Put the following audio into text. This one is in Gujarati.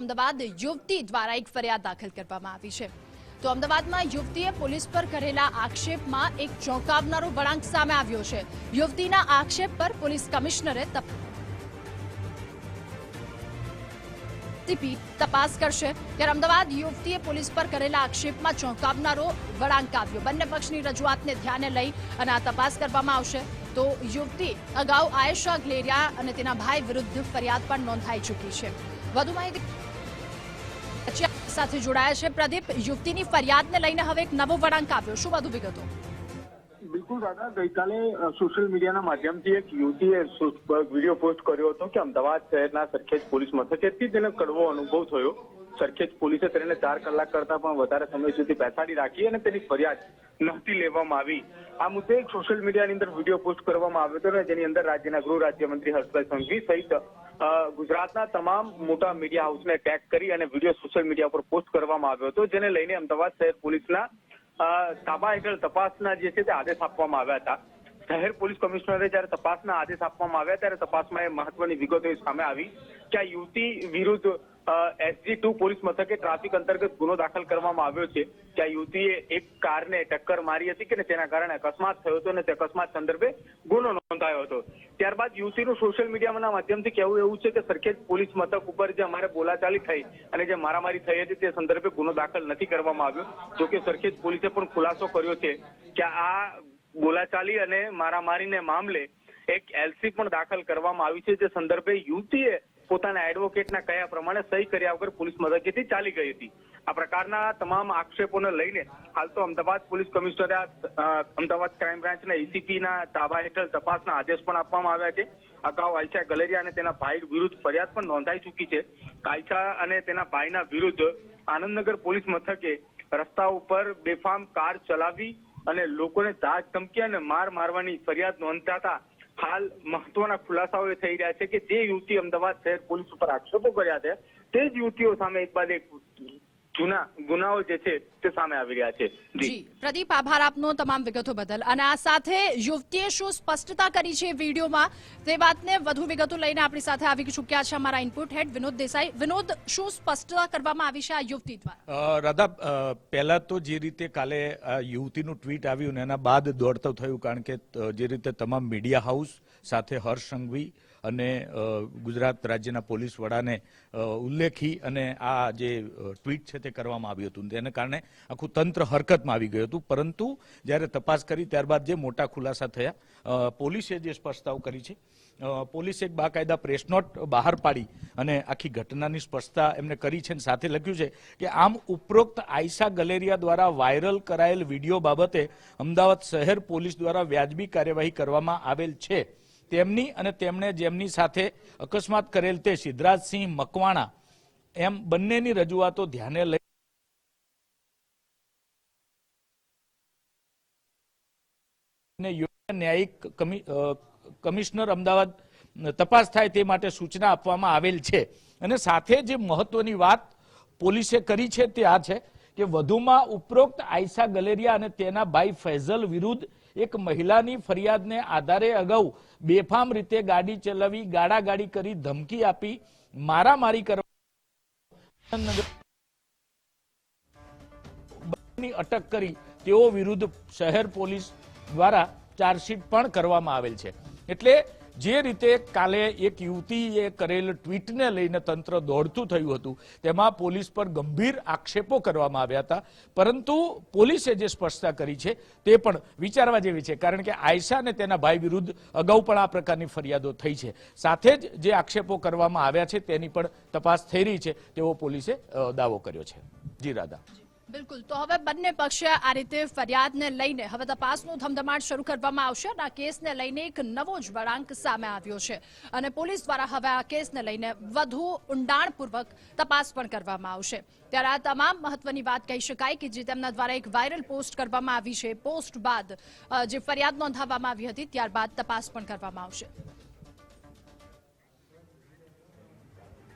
અમદાવાદ યુવતી દ્વારા એક ફરિયાદ દાખલ કરવામાં આવી છે. તો અમદાવાદમાં યુવતીએ પોલીસ પર કરેલા આક્ષેપમાં એક ચોંકાવનારો વળાંક સામે આવ્યો છે. યુવતીના આક્ષેપ પર પોલીસ કમિશનરે તપાસ કરશે. ત્યારે અમદાવાદ યુવતીએ પોલીસ પર કરેલા આક્ષેપમાં ચોંકાવનારો વળાંક આવ્યો. બંને પક્ષની રજૂઆતને ધ્યાને લઈ અને આ તપાસ કરવામાં આવશે. તો યુવતી અગાઉ આયેશા ગ્લેરિયા અને તેના ભાઈ વિરુદ્ધ ફરિયાદ પણ નોંધાઈ ચૂકી છે. વધુ માહિતી સાથે જોડાયા છે પ્રદીપ, યુવતીની ફરિયાદને લઈને હવે એક નવો વળાંક આવ્યો. શું વધુ વિગતો? બિલકુલ દાદા, ગઈકાલે સોશિયલ મીડિયાના માધ્યમથી એક યુવતીએ વીડિયો પોસ્ટ કર્યો હતો કે અમદાવાદ શહેરના સરખેજ પોલીસ મથકેથી તેને કડવો અનુભવ થયો. સરખેજ પોલીસે તેને ચાર કલાક કરતા પણ વધારે સમય સુધી બેસાડી રાખી અને તેની ફરિયાદ નહોતી લેવામાં આવી. આ મુદ્દે એક સોશિયલ મીડિયાની અંદર વીડિયો પોસ્ટ કરવામાં આવ્યો હતો જેની અંદર રાજ્યના ગૃહ રાજ્યમંત્રી હર્ષભાઈ સંઘવી સહિત ગુજરાતના તમામ મોટા મીડિયા હાઉસને ટેગ કરી અને વીડિયો સોશિયલ મીડિયા પર પોસ્ટ કરવામાં આવ્યો હતો, જેને લઈને અમદાવાદ શહેર પોલીસના તાબા હેઠળ તપાસના જે છે તે આદેશ આપવામાં આવ્યા હતા. શહેર પોલીસ કમિશનરે જ્યારે તપાસના આદેશ આપવામાં આવ્યા, ત્યારે તપાસમાં એ મહત્વની વિગતો સામે આવી કે આ યુવતી વિરુદ્ધ એસજી ટુ પોલીસ મથકે ટ્રાફિક અંતર્ગત ગુનો દાખલ કરવામાં આવ્યો છે. આ યુવતીએ એક કારને ટક્કર મારી હતી કે તેના કારણે અકસ્માત થયો હતો અને તે અકસ્માત સંદર્ભે ગુનો નોંધાયો હતો. ત્યારબાદ યુવતીનું સોશિયલ મીડિયાના માધ્યમથી કહેવું એવું છે કે સરખેજ પોલીસ મથક ઉપર જે અમારે બોલાચાલી થઈ અને જે મારામારી થઈ હતી તે સંદર્ભે ગુનો દાખલ નથી કરવામાં આવ્યો. જોકે સરખેજ પોલીસે પણ ખુલાસો કર્યો છે કે આ બોલાચાલી અને મારામારીને મામલે એક એલસી પણ દાખલ કરવામાં આવી છે. જે સંદર્ભે યુવતીએ પોતાના એડવોકેટના કયા પ્રમાણે સહી કર્યા વગર પોલીસ મથકેથી ચાલી ગઈ હતી. આ પ્રકારના તમામ આક્ષેપોને લઈને હાલ તો અમદાવાદ પોલીસ કમિશનરે અમદાવાદ ક્રાઇમ બ્રાન્ચના એસીપીના તાબા હેઠળ તપાસના આદેશ પણ આપવામાં આવ્યા છે. અગાઉ આયશા ગલેરિયા અને તેના ભાઈ વિરુદ્ધ ફરિયાદ પણ નોંધાઈ ચૂકી છે. આયશા અને તેના ભાઈના વિરુદ્ધ આનંદનગર પોલીસ મથકે રસ્તા ઉપર બેફામ કાર ચલાવી અને લોકોને ધાક ધમકી અને માર મારવાની ફરિયાદ નોંધાતા હાલ મહત્વના ખુલાસાઓ એ થઈ રહ્યા છે કે જે યુવતી અમદાવાદ શહેર પોલીસ ઉપર આક્ષેપો કર્યા છે, તે જ યુવતીઓ સામે એક બાદ એક જૂના ગુનાઓ જે છે તે સામે આવી રહ્યા છે. જી. જી. પ્રદીપ આભાર આપનો તમામ વિગતો બદલ. અને આ સાથે યુવતીએ શું સ્પષ્ટતા કરી છે વિડીયોમાં? તે વાતને વધુ વિગતો લઈને આપણી સાથે આવી ચૂક્યા છે અમારા ઇનપુટ હેડ વિનોદ દેસાઈ. વિનોદ શું સ્પષ્ટતા કરવામાં આવી છે આ યુવતી દ્વારા? રાધા પહેલા તો જે રીતે કાલે યુવતીનું ટ્વીટ આવ્યું ને એના બાદ દોડતું થયું કારણ કે જે રીતે તમામ મીડિયા હાઉસ સાથે હર્ષ સંઘવી અને ગુજરાત રાજ્યના પોલીસ વડાને ઉલ્લેખી અને આ જે ટ્વીટ છે તે કરવામાં આવ્યું હતું. તેને કારણે આખું તંત્ર હરકતમાં આવી ગયું હતું. પરંતુ જ્યારે તપાસ કરી ત્યારબાદ જે મોટા ખુલાસા થયા પોલીસે જે સ્પષ્ટતાઓ કરી છે પોલીસે એક બાકાયદા પ્રેસ નોટ બહાર પાડી અને આખી ઘટનાની સ્પષ્ટતા એમને કરી છે અને સાથે લખ્યું છે કે આમ ઉપરોક્ત આયસા ગલેરિયા દ્વારા વાયરલ કરાયેલ વીડિયો બાબતે અમદાવાદ શહેર પોલીસ દ્વારા વ્યાજબી કાર્યવાહી કરવામાં આવેલ છે. તેમની અને તેમણે જેમની સાથે અકસ્માત કરેલ તે સિદ્ધરાજસિંહ મકવાણા એમ બંનેની રજૂઆતો ધ્યાને લઈ ન્યાયિક કમિશનર અમદાવાદ તપાસ થાય તે માટે સૂચના આપવામાં આવેલ છે. અને સાથે જે મહત્વની વાત પોલીસે કરી છે તે આ છે કે વધુમાં ઉપરોક્ત આયસા ગલેરિયા અને તેના ભાઈ ફૈઝલ વિરુદ્ધ એક મહિલાની ફરિયાદને આધારે અગાઉ બેફામ રીતે ગાડી ચલાવી, ગાડાગાડી કરી ધમકી આપી, મારામારી કરવાની અટક કરી તેઓ વિરુદ્ધ શહેર પોલીસ દ્વારા ચાર્જશીટ પણ કરવામાં આવેલ છે. એટલે જે રીતે કાલે એક યુવતીએ કરેલ ટ્વીટને લઈને તંત્ર દોડતું થયું હતું, તેમાં પોલીસ પર ગંભીર આક્ષેપો કરવામાં આવ્યા હતા. પરંતુ પોલીસે જે સ્પષ્ટતા કરી છે, તે પણ વિચારવા જેવી છે, કારણ કે આયશા અને તેના ભાઈ વિરુદ્ધ અગાઉ પણ આ પ્રકારની ફરિયાદો થઈ છે. સાથે જ જે આક્ષેપો કરવામાં આવ્યા છે, તેની પણ તપાસ થઈ રહી છે, તેવો પોલીસે દાવો કર્યો છે. જી, રાધા. બિલકુલ. તો હવે બંને પક્ષે આ રીતે ફરિયાદને લઈને હવે તપાસનું ધમધમાટ શરૂ કરવામાં આવશે અને આ કેસને લઈને એક નવો જ વળાંક સામે આવ્યો છે. અને પોલીસ દ્વારા હવે આ કેસને લઈને વધુ ઊંડાણપૂર્વક તપાસ પણ કરવામાં આવશે. ત્યારે આ તમામ મહત્વની વાત કહી શકાય કે જે તેમના દ્વારા એક વાયરલ પોસ્ટ કરવામાં આવી છે. પોસ્ટ બાદ જે ફરિયાદ નોંધાવવામાં આવી હતી, ત્યારબાદ તપાસ પણ કરવામાં આવશે.